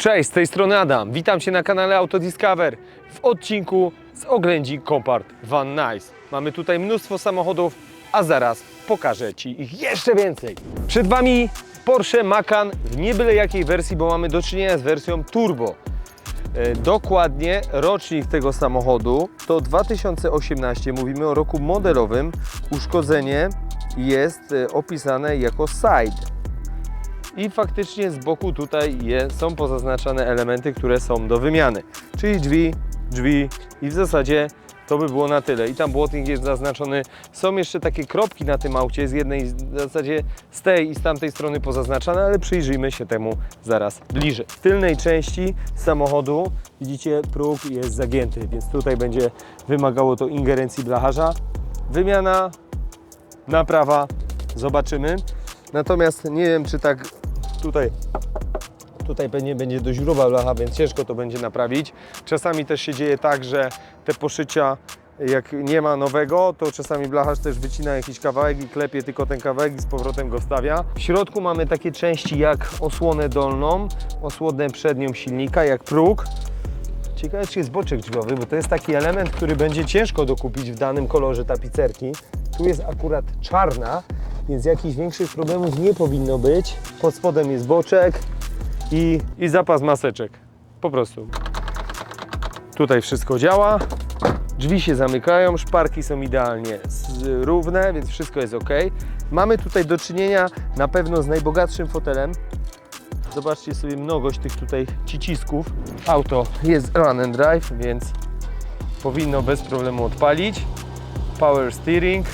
Cześć, z tej strony Adam. Witam Cię na kanale Autodiscover w odcinku z oględzi Compart Van Nice. Mamy tutaj mnóstwo samochodów, a zaraz pokażę Ci ich jeszcze więcej. Przed Wami Porsche Macan w nie byle jakiej wersji, bo mamy do czynienia z wersją turbo. E, Dokładnie rocznik tego samochodu to 2018, mówimy o roku modelowym. Uszkodzenie jest e, opisane jako side. I faktycznie z boku tutaj je, są pozaznaczane elementy, które są do wymiany. Czyli drzwi, drzwi i w zasadzie to by było na tyle. I tam błotnik jest zaznaczony. Są jeszcze takie kropki na tym aucie, z jednej w zasadzie z tej i z tamtej strony pozaznaczane, ale przyjrzyjmy się temu zaraz bliżej. W tylnej części samochodu widzicie próg jest zagięty, więc tutaj będzie wymagało to ingerencji blacharza. Wymiana, naprawa, zobaczymy. Natomiast nie wiem, czy tak tutaj, tutaj pewnie będzie dość gruba blacha, więc ciężko to będzie naprawić. Czasami też się dzieje tak, że te poszycia, jak nie ma nowego, to czasami blacharz też wycina jakiś kawałek i klepie tylko ten kawałek i z powrotem go wstawia. W środku mamy takie części jak osłonę dolną, osłonę przednią silnika, jak próg. Ciekawe, czy jest boczek drzwiowy, bo to jest taki element, który będzie ciężko dokupić w danym kolorze tapicerki. Tu jest akurat czarna, więc jakichś większych problemów nie powinno być. Pod spodem jest boczek i, i zapas maseczek. Po prostu. Tutaj wszystko działa. Drzwi się zamykają, szparki są idealnie równe, więc wszystko jest ok. Mamy tutaj do czynienia na pewno z najbogatszym fotelem. Zobaczcie sobie mnogość tych tutaj przycisków. Auto jest run and drive, więc powinno bez problemu odpalić. Power steering.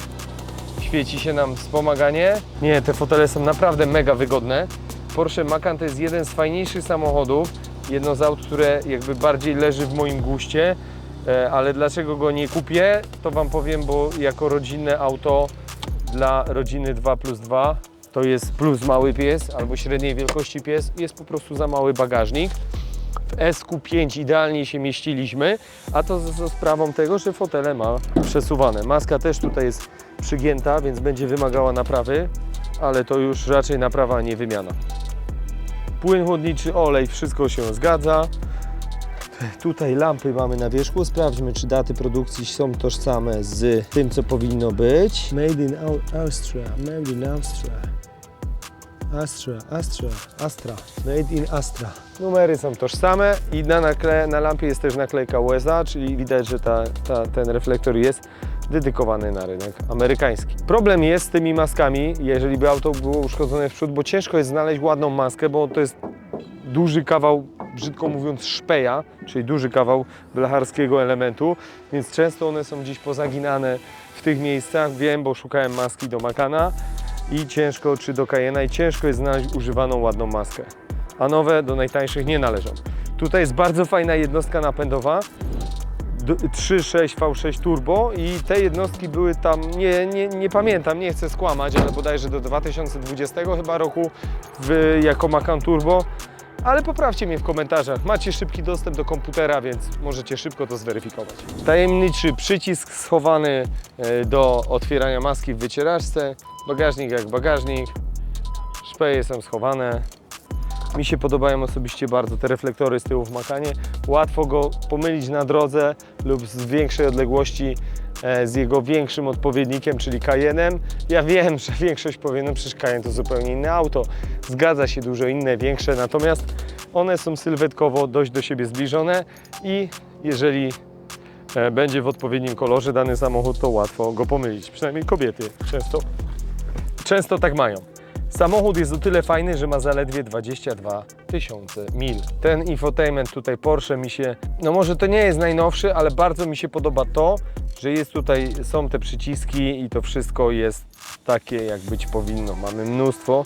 Świeci się nam wspomaganie. Nie, te fotele są naprawdę mega wygodne. Porsche Macan to jest jeden z fajniejszych samochodów. Jedno z aut, które jakby bardziej leży w moim guście. E, Ale dlaczego go nie kupię, to Wam powiem, bo jako rodzinne auto dla rodziny 2 plus 2 to jest plus mały pies albo średniej wielkości pies, jest po prostu za mały bagażnik. W SQ5 idealnie się mieściliśmy, a to za, sprawą tego, że fotele ma przesuwane. Maska też tutaj jest przygięta, więc będzie wymagała naprawy, ale to już raczej naprawa, nie wymiana. Płyn chłodniczy, olej, wszystko się zgadza. Tutaj lampy mamy na wierzchu. Sprawdźmy, czy daty produkcji są tożsame z tym, co powinno być. Made in Au- Austria. Made in Austria. Astra, Astra, Astra. Made in Astra. Numery są tożsame i na, nakle, na lampie jest też naklejka USA, czyli widać, że ta, ta, ten reflektor jest dedykowany na rynek amerykański. Problem jest z tymi maskami, jeżeli by auto było uszkodzone w przód, bo ciężko jest znaleźć ładną maskę, bo to jest duży kawał, brzydko mówiąc, szpeja, czyli duży kawał blacharskiego elementu, więc często one są gdzieś pozaginane w tych miejscach. Wiem, bo szukałem maski do Makana i ciężko, czy do Cayena i ciężko jest znaleźć używaną ładną maskę. A nowe do najtańszych nie należą. Tutaj jest bardzo fajna jednostka napędowa, d- 3.6 V6 Turbo i te jednostki były tam, nie, nie, nie pamiętam, nie chcę skłamać, ale bodajże do 2020 chyba roku w, jako Macan Turbo. Ale poprawcie mnie w komentarzach. Macie szybki dostęp do komputera, więc możecie szybko to zweryfikować. Tajemniczy przycisk schowany e, do otwierania maski w wycieraczce. Bagażnik jak bagażnik. Szpeje są schowane. Mi się podobają osobiście bardzo te reflektory z tyłu w Makanie. Łatwo go pomylić na drodze lub z większej odległości z jego większym odpowiednikiem, czyli Cayennem. Ja wiem, że większość powie, no przecież Cayenne to zupełnie inne auto. Zgadza się, dużo inne, większe, natomiast one są sylwetkowo dość do siebie zbliżone i jeżeli e, będzie w odpowiednim kolorze dany samochód, to łatwo go pomylić. Przynajmniej kobiety często, często tak mają. Samochód jest o tyle fajny, że ma zaledwie 22 tysiące mil. Ten infotainment tutaj Porsche mi się, no może to nie jest najnowszy, ale bardzo mi się podoba to, że jest tutaj, są te przyciski i to wszystko jest takie jak być powinno. Mamy mnóstwo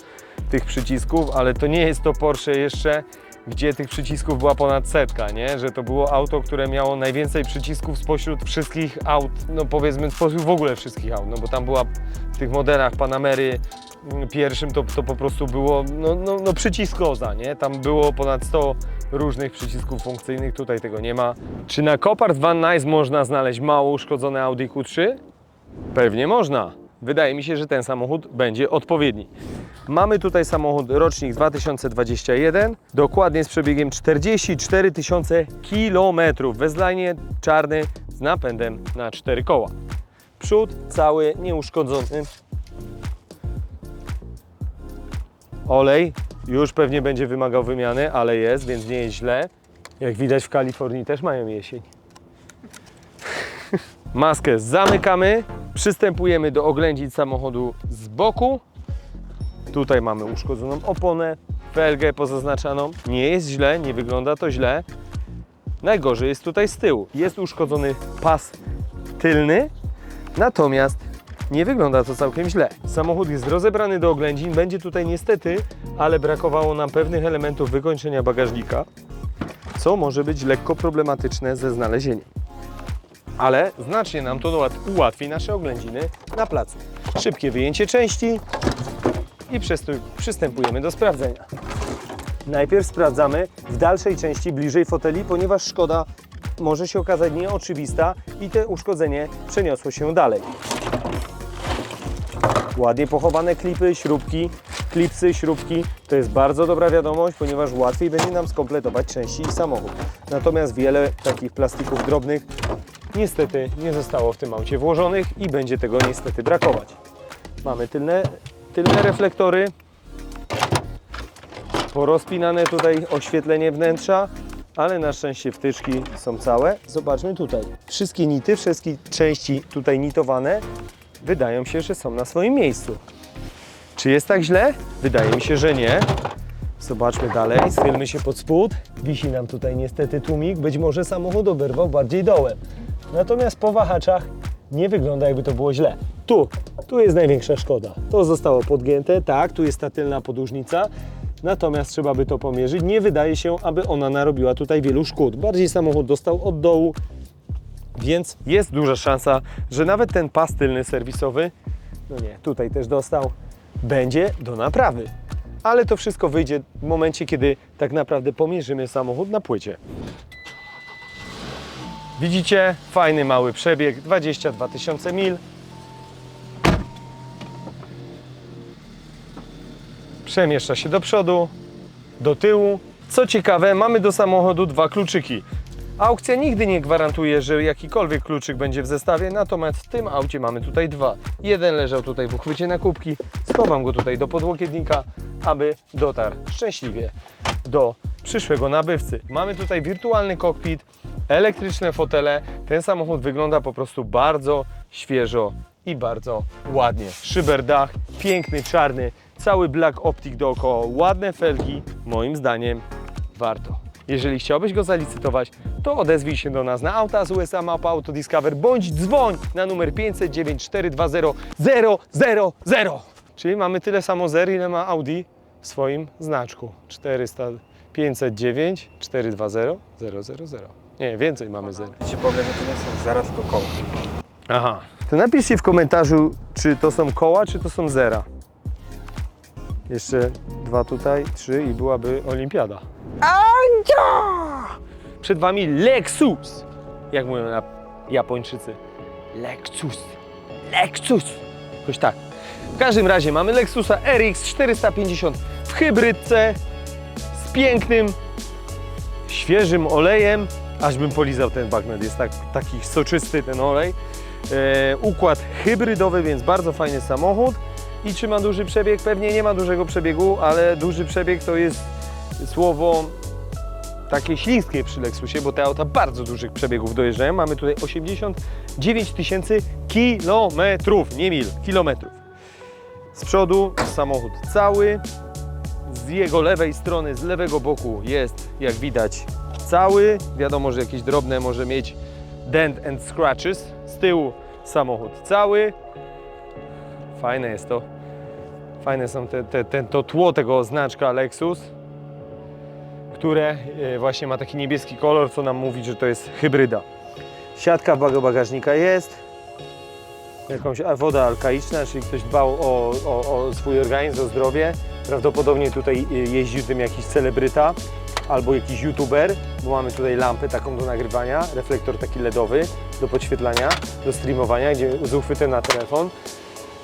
tych przycisków, ale to nie jest to Porsche jeszcze, gdzie tych przycisków była ponad setka, nie? Że to było auto, które miało najwięcej przycisków spośród wszystkich aut, no powiedzmy spośród w ogóle wszystkich aut, no bo tam była w tych modelach Panamery mm, pierwszym to, to po prostu było no, no, no przyciskoza, nie? Tam było ponad 100 różnych przycisków funkcyjnych, tutaj tego nie ma. Czy na Copart Van Nice można znaleźć mało uszkodzone Audi Q3? Pewnie można. Wydaje mi się, że ten samochód będzie odpowiedni. Mamy tutaj samochód rocznik 2021, dokładnie z przebiegiem 44 tysiące kilometrów. Wezlanie czarny z napędem na 4 koła. Przód cały nieuszkodzony. Olej już pewnie będzie wymagał wymiany, ale jest, więc nie jest źle. Jak widać w Kalifornii też mają jesień. Maskę zamykamy, przystępujemy do oględzin samochodu z boku. Tutaj mamy uszkodzoną oponę, felgę pozaznaczaną. Nie jest źle, nie wygląda to źle. Najgorzej jest tutaj z tyłu. Jest uszkodzony pas tylny, natomiast nie wygląda to całkiem źle. Samochód jest rozebrany do oględzin. Będzie tutaj niestety, ale brakowało nam pewnych elementów wykończenia bagażnika, co może być lekko problematyczne ze znalezieniem ale znacznie nam to ułat- ułatwi nasze oględziny na placu. Szybkie wyjęcie części i przystępujemy do sprawdzenia. Najpierw sprawdzamy w dalszej części, bliżej foteli, ponieważ szkoda może się okazać nieoczywista i to uszkodzenie przeniosło się dalej. Ładnie pochowane klipy, śrubki, klipsy, śrubki. To jest bardzo dobra wiadomość, ponieważ łatwiej będzie nam skompletować części i samochód. Natomiast wiele takich plastików drobnych niestety nie zostało w tym aucie włożonych i będzie tego niestety brakować. Mamy tylne, tylne reflektory, porozpinane tutaj oświetlenie wnętrza, ale na szczęście wtyczki są całe. Zobaczmy tutaj. Wszystkie nity, wszystkie części tutaj nitowane wydają się, że są na swoim miejscu. Czy jest tak źle? Wydaje mi się, że nie. Zobaczmy dalej, schylmy się pod spód. Wisi nam tutaj niestety tłumik, być może samochód oberwał bardziej dołem. Natomiast po wahaczach nie wygląda jakby to było źle. Tu, tu jest największa szkoda. To zostało podgięte, tak, tu jest ta tylna podłużnica. Natomiast trzeba by to pomierzyć. Nie wydaje się, aby ona narobiła tutaj wielu szkód. Bardziej samochód dostał od dołu, więc jest duża szansa, że nawet ten pas tylny serwisowy, no nie, tutaj też dostał, będzie do naprawy. Ale to wszystko wyjdzie w momencie, kiedy tak naprawdę pomierzymy samochód na płycie. Widzicie, fajny mały przebieg, 22 tysiące mil. Przemieszcza się do przodu, do tyłu. Co ciekawe, mamy do samochodu dwa kluczyki. Aukcja nigdy nie gwarantuje, że jakikolwiek kluczyk będzie w zestawie, natomiast w tym aucie mamy tutaj dwa. Jeden leżał tutaj w uchwycie na kubki, schowam go tutaj do podłokietnika, aby dotarł szczęśliwie do przyszłego nabywcy. Mamy tutaj wirtualny kokpit, elektryczne fotele. Ten samochód wygląda po prostu bardzo świeżo i bardzo ładnie. Szyberdach, piękny, czarny, cały black optik dookoła, ładne felgi. Moim zdaniem warto. Jeżeli chciałbyś go zalicytować, to odezwij się do nas na auta z USA Mapa Auto Discover bądź dzwoń na numer 509 420 000. Czyli mamy tyle samo zer, ile ma Audi w swoim znaczku. 400, 509 420 000. Nie, więcej mamy zer. Ci powiem, że to nie są zera, tylko koło. Aha. To napiszcie w komentarzu, czy to są koła, czy to są zera. Jeszcze dwa tutaj, trzy i byłaby olimpiada. Przed Wami Lexus. Jak mówią na Japończycy. Lexus. Lexus. Jakoś tak. W każdym razie mamy Lexusa RX 450 w hybrydce z pięknym, świeżym olejem. Aż bym polizał ten bagnet, jest tak, taki soczysty ten olej. E, układ hybrydowy, więc bardzo fajny samochód. I czy ma duży przebieg? Pewnie nie ma dużego przebiegu, ale duży przebieg to jest słowo takie śliskie przy Lexusie, bo te auta bardzo dużych przebiegów dojeżdżają. Mamy tutaj 89 tysięcy kilometrów, nie mil, kilometrów. Z przodu samochód cały, z jego lewej strony, z lewego boku jest, jak widać, cały. Wiadomo, że jakieś drobne może mieć dent and scratches. Z tyłu samochód cały. Fajne jest to. Fajne są te, te, te, to tło tego znaczka Lexus, które e, właśnie ma taki niebieski kolor, co nam mówi, że to jest hybryda. Siatka bagażnika jest. Jakąś woda alkaiczna, czyli ktoś dbał o, o, o swój organizm, o zdrowie. Prawdopodobnie tutaj e, jeździł tym jakiś celebryta albo jakiś youtuber, bo mamy tutaj lampę taką do nagrywania, reflektor taki LEDowy do podświetlania, do streamowania, gdzie z uchwytem na telefon.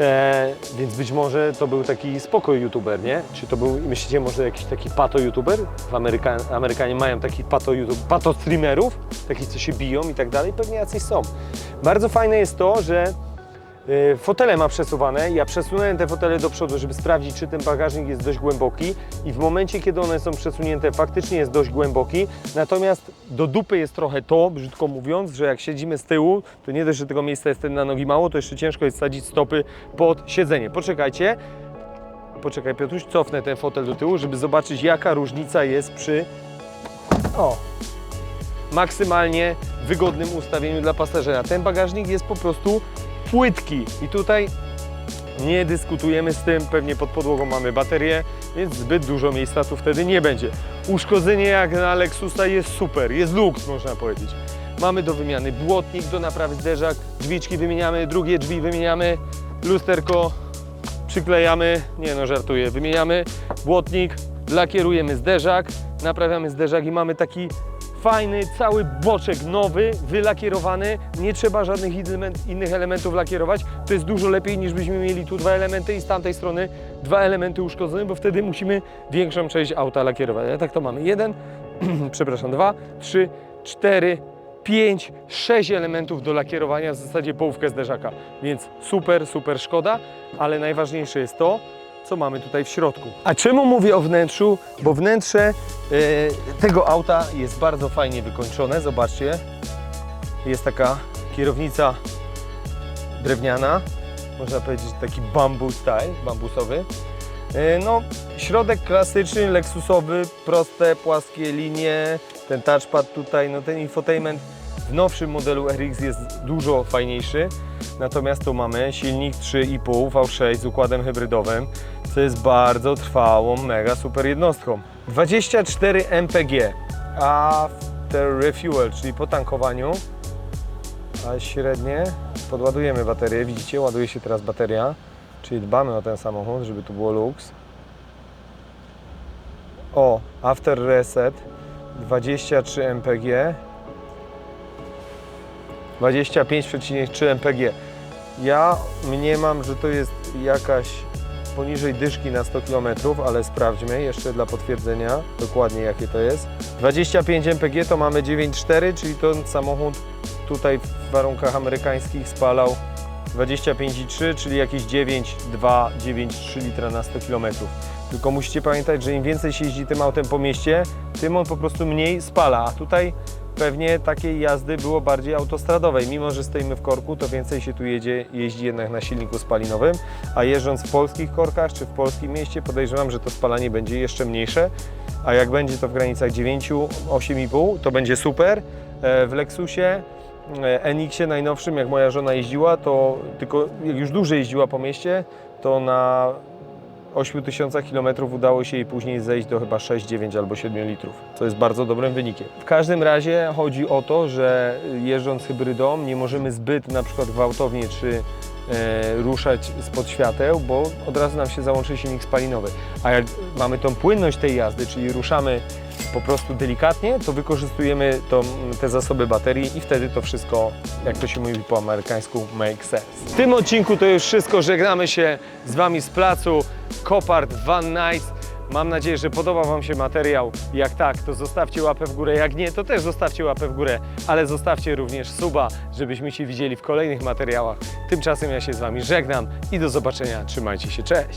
E, więc być może to był taki spokoj youtuber, nie? Czy to był, myślicie, może jakiś taki pato youtuber? W Ameryka, Amerykanie mają takich pato, pato streamerów, takich, co się biją i tak dalej, pewnie jacyś są. Bardzo fajne jest to, że fotele ma przesuwane. Ja przesunąłem te fotele do przodu, żeby sprawdzić, czy ten bagażnik jest dość głęboki i w momencie, kiedy one są przesunięte, faktycznie jest dość głęboki. Natomiast do dupy jest trochę to, brzydko mówiąc, że jak siedzimy z tyłu, to nie dość, że tego miejsca jest na nogi mało, to jeszcze ciężko jest sadzić stopy pod siedzenie. Poczekajcie. Poczekaj Piotruś, cofnę ten fotel do tyłu, żeby zobaczyć jaka różnica jest przy o, maksymalnie wygodnym ustawieniu dla pasażera. Ten bagażnik jest po prostu płytki i tutaj nie dyskutujemy z tym, pewnie pod podłogą mamy baterię, więc zbyt dużo miejsca tu wtedy nie będzie. Uszkodzenie jak na Lexusa jest super, jest luks można powiedzieć. Mamy do wymiany błotnik, do naprawy zderzak, drzwiczki wymieniamy, drugie drzwi wymieniamy, lusterko przyklejamy, nie no żartuję, wymieniamy błotnik, lakierujemy zderzak, naprawiamy zderzak i mamy taki fajny, cały boczek nowy, wylakierowany, nie trzeba żadnych innych elementów lakierować, to jest dużo lepiej niż byśmy mieli tu dwa elementy i z tamtej strony dwa elementy uszkodzone, bo wtedy musimy większą część auta lakierować. A tak to mamy jeden, przepraszam, dwa, trzy, cztery, 5, 6 elementów do lakierowania, w zasadzie połówkę zderzaka. Więc super, super szkoda, ale najważniejsze jest to, co mamy tutaj w środku. A czemu mówię o wnętrzu? Bo wnętrze e, tego auta jest bardzo fajnie wykończone. Zobaczcie, jest taka kierownica drewniana, można powiedzieć taki bamboo style, bambusowy. E, No, środek klasyczny, lexusowy, proste, płaskie linie, ten touchpad tutaj, no ten infotainment w nowszym modelu RX jest dużo fajniejszy. Natomiast tu mamy silnik 3,5 V6 z układem hybrydowym, co jest bardzo trwałą, mega super jednostką. 24 mpg after refuel, czyli po tankowaniu, a średnie podładujemy baterię. Widzicie, ładuje się teraz bateria, czyli dbamy o ten samochód, żeby tu było luks. O, after reset 23 mpg 25,3 mpg. Ja mniemam, że to jest jakaś poniżej dyszki na 100 km, ale sprawdźmy jeszcze dla potwierdzenia dokładnie jakie to jest. 25 mpg to mamy 9,4, czyli ten samochód tutaj w warunkach amerykańskich spalał 25,3, czyli jakieś 9,2, 9,3 litra na 100 km. Tylko musicie pamiętać, że im więcej się jeździ tym autem po mieście, tym on po prostu mniej spala, a tutaj pewnie takiej jazdy było bardziej autostradowej. Mimo, że stoimy w korku, to więcej się tu jedzie, jeździ jednak na silniku spalinowym, a jeżdżąc w polskich korkach czy w polskim mieście podejrzewam, że to spalanie będzie jeszcze mniejsze, a jak będzie to w granicach 9, 8,5 to będzie super. E, W Lexusie e, NX-ie najnowszym, jak moja żona jeździła, to tylko jak już dłużej jeździła po mieście, to na 8000 km udało się jej później zejść do chyba 6, 9 albo 7 litrów, co jest bardzo dobrym wynikiem. W każdym razie chodzi o to, że jeżdżąc hybrydą nie możemy zbyt na przykład gwałtownie czy ruszać spod świateł, bo od razu nam się załączy silnik spalinowy. A jak mamy tą płynność tej jazdy, czyli ruszamy po prostu delikatnie, to wykorzystujemy tą, te zasoby baterii i wtedy to wszystko, jak to się mówi po amerykańsku, make sense. W tym odcinku to już wszystko. Żegnamy się z Wami z placu Copart Van Nice. Mam nadzieję, że podoba Wam się materiał. Jak tak, to zostawcie łapę w górę. Jak nie, to też zostawcie łapę w górę, ale zostawcie również suba, żebyśmy się widzieli w kolejnych materiałach. Tymczasem ja się z Wami żegnam i do zobaczenia. Trzymajcie się, cześć!